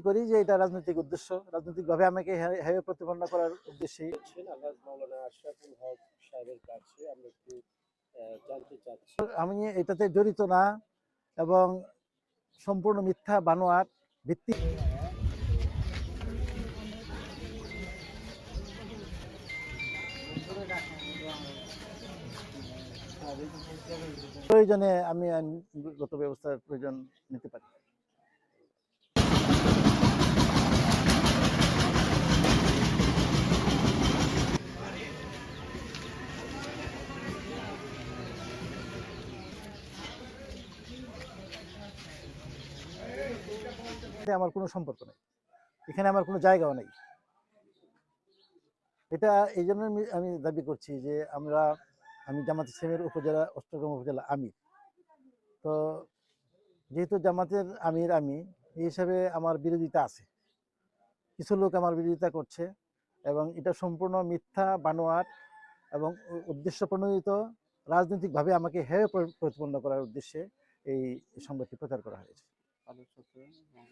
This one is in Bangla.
করি যে এটা রাজনৈতিক উদ্দেশ্য। রাজনৈতিকভাবে আমাকে হে- হেয় প্রতিপন্ন করার চাচ্ছি। আমি এটাতে জড়িত না এবং সম্পূর্ণ মিথ্যা বানোয়াট ভিত্তি প্রয়োজনে আমি আইনগত ব্যবস্থার প্রয়োজন নিতে পারি। আমার কোনো সম্পর্ক নেই। এখানে আমার কোনো জায়গাও নেই। এটা এই জন্য আমি- দাবি করছি যে আমরা, আমি জামাত ইসলামের উপজেলা, অষ্টগ্রাম উপজেলা আমির। তো যেহেতু জামাতের আমির আমি, এই হিসাবে আমার বিরোধিতা আছে। কিছু লোক আমার বিরোধিতা করছে এবং এটা সম্পূর্ণ মিথ্যা, বানোয়াট এবং উদ্দেশ্য প্রণোদিত রাজনৈতিকভাবে আমাকে হেয় প্রতিপন্ন করার উদ্দেশ্যে এই সংবাদটি প্রচার করা হয়েছে। আলু চচে এবং